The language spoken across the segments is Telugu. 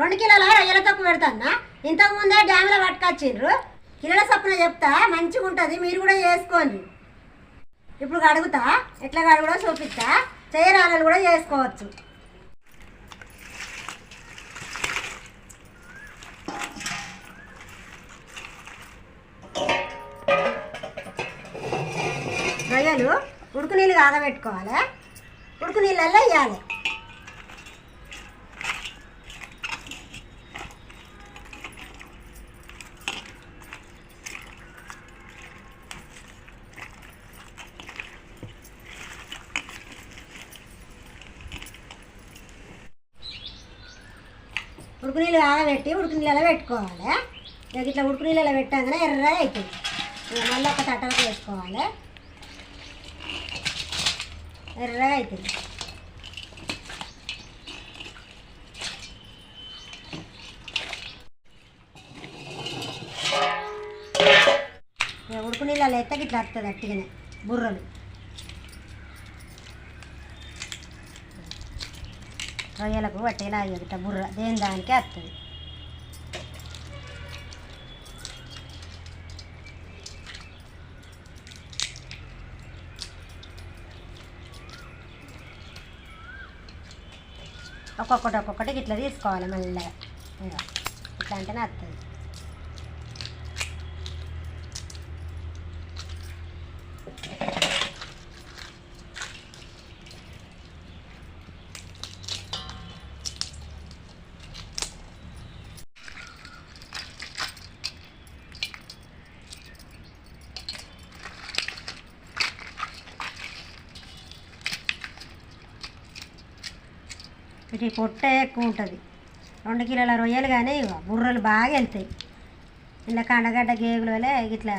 రెండు కిలోల రొయ్యల తక్కువ పెడతానా? ఇంతకు ముందే డ్యామ్లో పట్టుకొచ్చిండ్రు. కిలోల సప్పున చెప్తా మంచిగా ఉంటుంది మీరు కూడా చేసుకోండి. ఇప్పుడు కడుగుతా ఎట్లా కడుగుడో చూపిస్తా. చేయరాలు కూడా చేసుకోవచ్చు. రొయ్యలు ఉడుకు నీళ్ళు కాగబెట్టుకోవాలి? ఉడుకు నీళ్ళల్లో వేయాలి. ఉడుకు నీళ్ళు కాగబెట్టి ఉడుకు నీళ్ళలో పెట్టుకోవాలి? ఇక ఇట్లా ఉడుకు నీళ్ళలో పెట్టగానే ఎర్రగా అవుతుంది ఇక మళ్ళీ ఒక తట్టలకు వేసుకోవాలి. ఎర్రగా అవుతుంది ఉడుకు నీళ్ళలో ఎత్తకి ఇట్లా వస్తుంది అట్టిగానే బుర్రలు. రొయ్యలకు వట్టేలా అయ్యేది బుర్ర. దేని దానికే వస్తుంది? ఒక్కొక్కటి ఒక్కొక్కటి ఇట్లా తీసుకోవాలి మళ్ళీ ఇట్లా అంటేనే వస్తుంది. ఇది పొట్ట ఎక్కువ ఉంటుంది. రెండు కిలోల రొయ్యలు కానీ బుర్రలు బాగా వెళ్తాయి. ఇలా కండగడ్డ గేగులు వలె ఇట్లా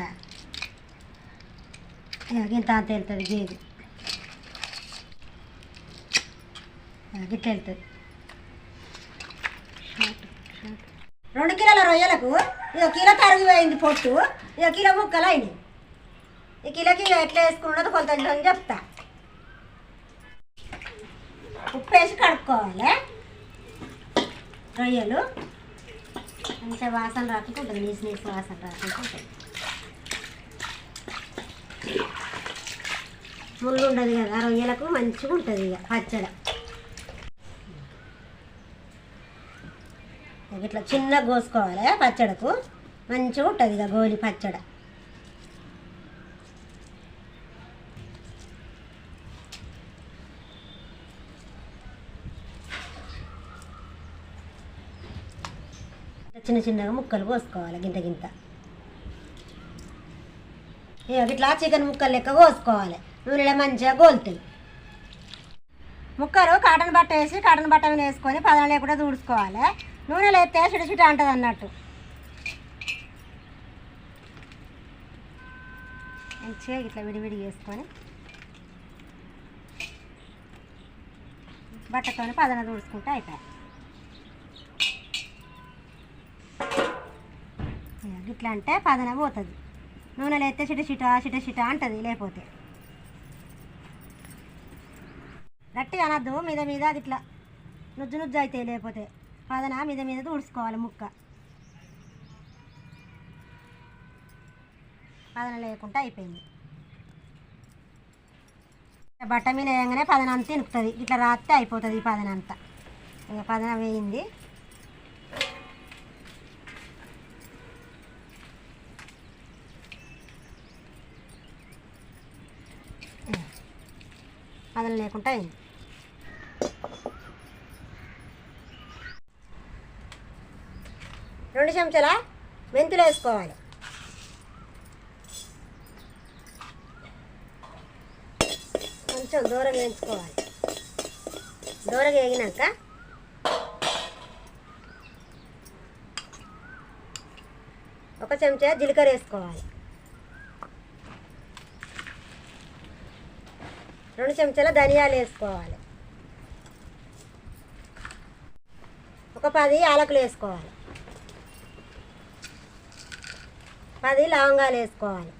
ఇంత అంత వెళ్తుంది గేగు. ఇట్లా గిట్ల వెళ్తుంది. రెండు కిలోల రొయ్యలకు ఇక కిలో తరుగు పోయింది పొట్టు. ఇక కిలో ముక్కలు అయినాయి. ఈ కిలోకి ఎట్లా వేసుకున్నదో కొంత చెప్తా. ఉప్పు వేసి కడుక్కోవాలి. రొయ్యలు. మంచిగా వాసన రాకుండా ఉంటుంది నీసు నీసు వాసన రాకుండా ఉంటుంది ముళ్ళు ఉండదు కదా రొయ్యలకు మంచిగా ఉంటుంది ఇక పచ్చడి. ఇట్లా చిన్నగా కోసుకోవాలి పచ్చడకు. మంచిగా ఉంటుంది ఇక గోలి పచ్చడి. చిన్న చిన్నగా ముక్కలు కోసుకోవాలి గింత గింత. ఇట్లా చికెన్ ముక్కలు లెక్క కోసుకోవాలి. నూనెలో మంచిగా గోలుతాయి. ముక్కలు కాటన్ బట్ట వేసి కాటన్ బట్ట మీద వేసుకొని పదన లేకుండా దూడుచుకోవాలి నూనెలో వేస్తే చిట చిట అంటుంది అన్నట్టు. మంచిగా ఇట్లా విడివిడి చేసుకొని బట్టతో పదన దూడుచుకుంటే అయిపోయాయి ఇట్లా అంటే పదన పోతుంది. నూనెలో ఎత్తే చిట చిట చిట చిట అంటుంది లేకపోతే. గట్టిగా అనద్దు మీద మీద అది ఇట్లా నుజ్జు నుజ్జు అయితే లేకపోతే. పదన మీద మీద తుడుచుకోవాలి ముక్క. పదన లేకుండా అయిపోయింది. బట్ట మీద వేయగానే పదన అంతా ఇట్లా రాస్తే అయిపోతుంది ఈ పదన అంతా ఇక పదన వేయింది. బాధలు లేకుండా అయింది. రెండు చెంచాల మెంతులు వేసుకోవాలి. కొంచెం దూరం వేయించుకోవాలి. దూరం వేగినాక ఒక చెంచా జీలకర్ర వేసుకోవాలి. రెండు చెంచాల ధనియాలు వేసుకోవాలి. ఒక పది యాలకులు వేసుకోవాలి. పది లవంగాలు వేసుకోవాలి.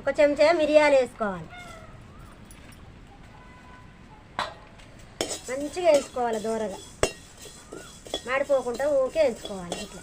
ఒక చెంచా మిరియాలు వేసుకోవాలి. మంచిగా వేసుకోవాలి దూరగా. మాడిపోకుండా ఊకే వేసుకోవాలి. ఇట్లా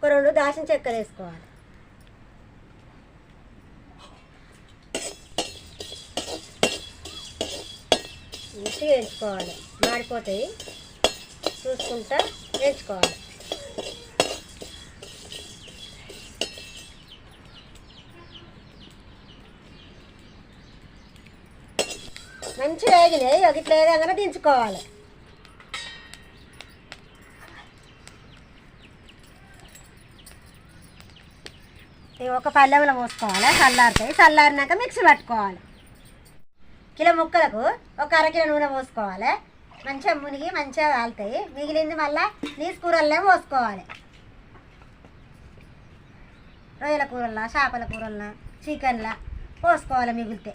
ఒక రెండు దాచిన చెక్కలు వేసుకోవాలి. మంచిగా వేయించుకోవాలి. మాడిపోతాయి. చూసుకుంటా వేయించుకోవాలి. మంచిగా వేగినాయి. ఒక ఇట్లా దించుకోవాలి. ఒక పల్లెంలో పోసుకోవాలి చల్లారుతాయి. చల్లారినాక మిక్సీ పట్టుకోవాలి. కిలో ముక్కలకు ఒక అరకిలో నూనె పోసుకోవాలి. మంచిగా మునిగి మంచిగా కాలుతాయి. మిగిలింది మళ్ళీ నీసు కూరల్లో పోసుకోవాలి. రొయ్యల కూరల్లో చేపల కూరల్లో చికెన్లా పోసుకోవాలి మిగిలితే.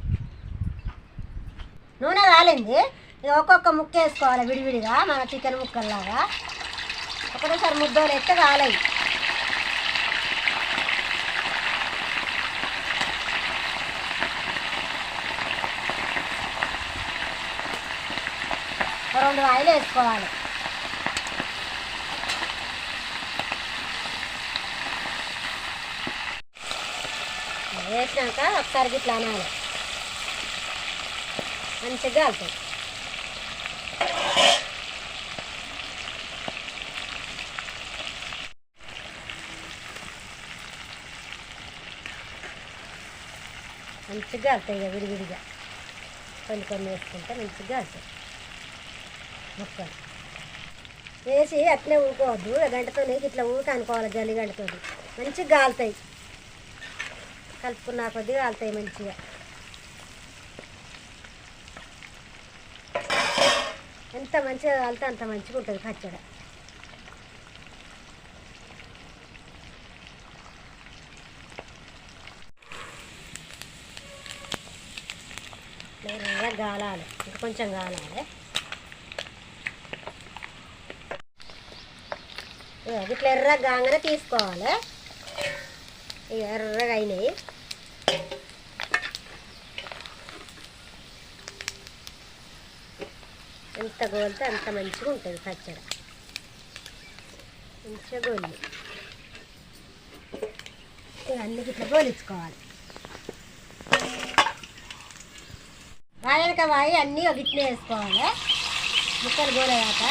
నూనె కాలింది ఒక్కొక్క ముక్క వేసుకోవాలి విడివిడిగా మన చికెన్ ముక్కల్లాగా. ఒకటేసారి ముద్దలు ఎత్తే కాలేదు రెండు వాయిలు వేసుకోవాలి. వేసినాక ఒకసారి గిట్లా అనాలి. మంచిగా కాలుతుంది మంచిగా కాలుతాయి ఇక విడివిడిగా. కొన్ని కొన్ని వేసుకుంటే మంచిగా కాలుతాయి వేసి అట్లే ఊరుకోవద్దు గంటతో నీకు ఇట్లా ఊక అనుకోవాలి జల్లి గంటతో మంచిగా కాలుతాయి కలుపుకున్న కొద్దీ కాలుతాయి మంచిగా. ఎంత మంచిగా కాలితే అంత మంచిగా ఉంటుంది పచ్చడి. గాలాలి. ఇంకా కొంచెం గాలాలి. ఇట్లా ఎర్రగా కాగానే తీసుకోవాలి. ఇక ఎర్రగా అయినాయి ఎంత గోలితే అంత మంచిగా ఉంటుంది పచ్చడి. మంచిగా గోలి ఇక అన్ని ఇట్లా గోలించుకోవాలి. వాయనక వాయి అన్నీ ఒక ఇట్లే వేసుకోవాలి. ముక్కలు గోలయ్యాక.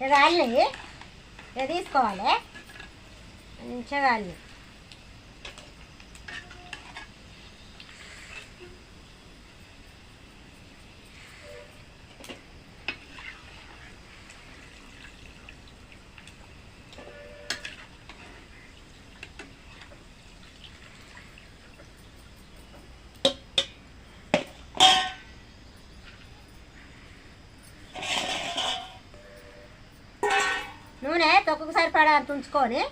రాళ్ళు ఇక తీసుకోవాలి. మంచిగా రాళ్ళు నూనె తొక్కుకు సరిపడా తుంచుకొని.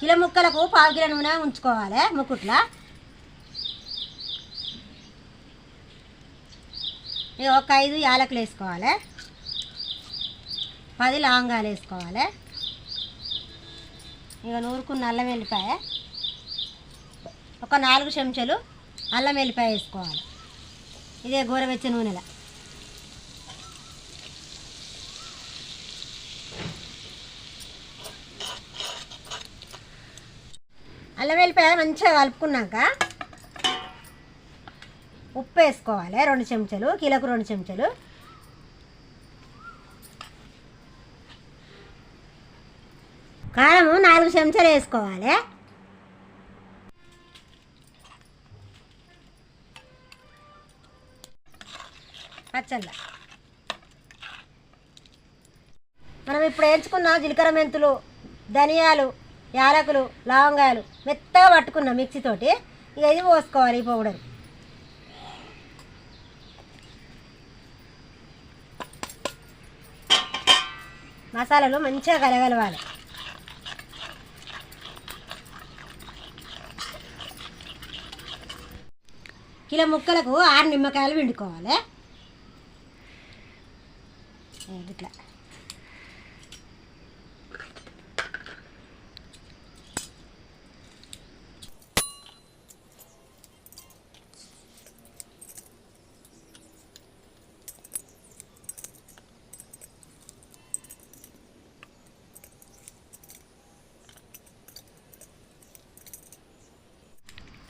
కిలో ముక్కలకు పావు కిలో నూనె ఉంచుకోవాలి ముక్కుట్లా. ఒక ఐదు యాలకులు వేసుకోవాలి. పది లవంగాలు వేసుకోవాలి. ఇక నూరుకున్న అల్లం వెళ్ళిపోయా ఒక నాలుగు చెంచాలు అల్లం వెల్లిపాయ వేసుకోవాలి. ఇదే గోరవెచ్చ నూనెలో. అల్లం వెల్లిపాయ మంచిగా కలుపుకున్నాక ఉప్పు వేసుకోవాలి రెండు చెంచాలు కిలోకు రెండు చెంచాలు. కారము నాలుగు చెంచాలు వేసుకోవాలి. పచ్చళ్ళ. మనం ఇప్పుడు వేయించుకున్న జీలకర్ర మెంతులు ధనియాలు యాలకులు లవంగాయలు మెత్తగా పట్టుకున్నాం మిక్సీతోటి ఇక ఇది పోసుకోవాలి ఈ పౌడర్. మసాలాలు మంచిగా కలగలవాలి. కిలో ముక్కలకు ఆరు నిమ్మకాయలు పిండుకోవాలి. ఏ, ఇట్లా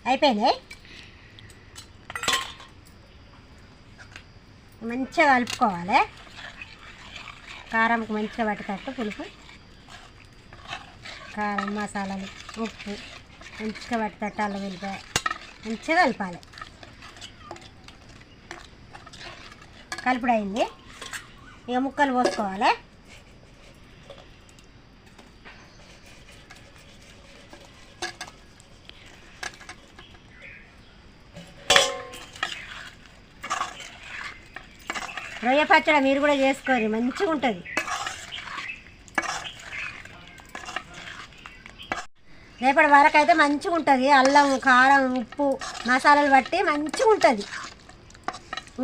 అయిపోయినాయి మంచిగా కలుపుకోవాలి కారంకి మంచిగా పట్టేటట్టు పులుపు కారం మసాలాలు ఉప్పు మంచిగా పట్టేటట్టు అల్లం వెల్లిపాయ మంచిగా కలపాలి. కలుపుడు అయింది. ఇక ముక్కలు పోసుకోవాలి. పచ్చడి మీరు కూడా చేసుకోరు మంచిగా ఉంటుంది. రేపటి వరకు అయితే మంచిగా ఉంటుంది. అల్లం కారం ఉప్పు మసాలాలు బట్టి మంచిగా ఉంటుంది.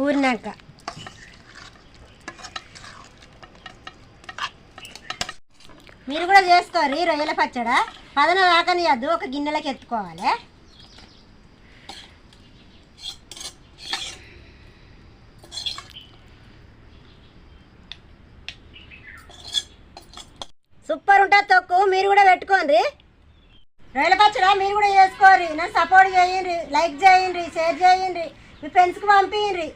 ఊరినాక. మీరు కూడా చేసుకోరు రొయ్యల పచ్చడ? పదన రాకనియద్దు ఒక గిన్నెలోకి ఎత్తుకోవాలి సూపర్ ఉంటుంది తొక్కు మీరు కూడా రైలు రొయ్యల పచ్చడా మీరు కూడా చేసుకోండి నన్ను సపోర్ట్ చేయండి లైక్ చేయండి షేర్ చేయండి. మీ ఫ్రెండ్స్కి పంపించండి